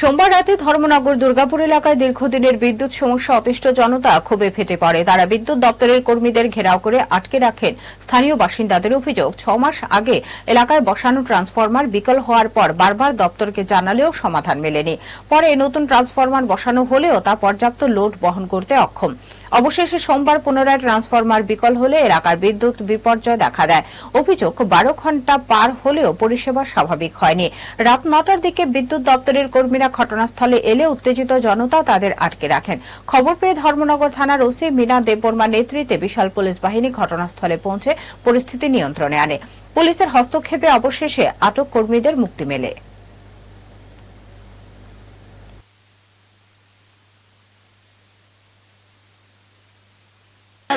সোমবার রাতে ধর্মনগর দুর্গাপুর এলাকায় দীর্ঘদিনের বিদ্যুৎ সমস্যা, অতিষ্ঠ জনতা ক্ষোভে ফেটে পড়ে। তারা বিদ্যুৎ দপ্তরের কর্মীদের ঘেরাও করে আটকে রাখেন স্থানীয় বাসিন্দাদের অভিযোগ। ছ মাস আগে এলাকায় বসানো ট্রান্সফরমার বিকল হওয়ার পর বারবার দপ্তরকে জানালেও সমাধান মেলেনি। পরে নতুন ট্রান্সফরমার বসানো হলেও তা পর্যাপ্ত লোড বহন করতে অক্ষম। অবশেষে সোমবার পুনরায় ট্রান্সফরমার বিকল হলে এলাকার বিদ্যুৎ বিপর্যয় দেখা দেয়। অভিযোগ, বারো ঘণ্টা পার হলেও পরিষেবা স্বাভাবিক হয়নি। রাত নটার দিকে বিদ্যুৎ দপ্তরের কর্মীরা ঘটনাস্থলে এলে উত্তেজিত জনতা তাদের আটকে রাখেন। খবর পেয়ে ধর্মনগর থানার ওসি মিনা দেববর্মার নেতৃত্বে বিশাল পুলিশ বাহিনী ঘটনাস্থলে পৌঁছে পরিস্থিতি নিয়ন্ত্রণে আনে। পুলিশের হস্তক্ষেপে অবশেষে আটক কর্মীদের মুক্তি মেলে।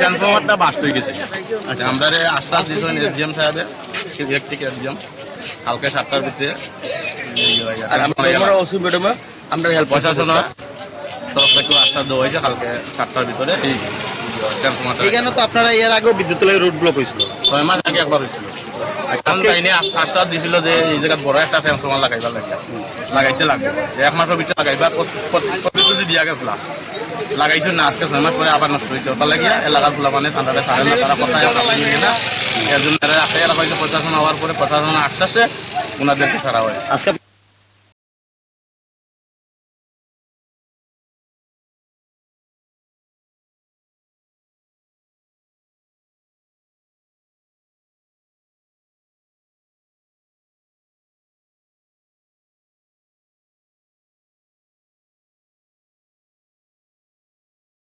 ট্রান্সফরমারটা বাস্ট হয়ে গেছে। আচ্ছা আমরা রে আশ্বাস দিয়েছেন এসডিএম সাহেবের ইলেকট্রিক এসডিএম কালকে সাতটার ভিতরে আমরা প্রশাসনের তরফ থেকে আশ্বাস দেওয়া হয়েছে কালকে সাতটার ভিতরে। এই এখানে তো আপনারা এর আগেও বিদ্যুৎ রোড ব্লক হয়েছিল। ছয় মাস আগে একবার হয়েছিল। কারণ তাইনে আশ্বাস দিছিল যে এই জায়গায় বড় একটা ট্রান্সফরমার লাগাইবার লাগে। লাগাইতে লাগবে। এক মাসের ভিতরে লাগাইবার প্রতিশ্রুতি দিয়া গেছিল। লাগাইছো না আজকে ছয় মাস পরে আবার নষ্ট হয়েছে। ওটা লাগিয়া এলাকার ফুলা মানে তাদের সাড়ে না তারা কথা না এর জন্য আটকে প্রশাসন হওয়ার পরে প্রশাসনের আশ্বাসে ওনাদেরকে ছাড়া হয়েছে। আজকে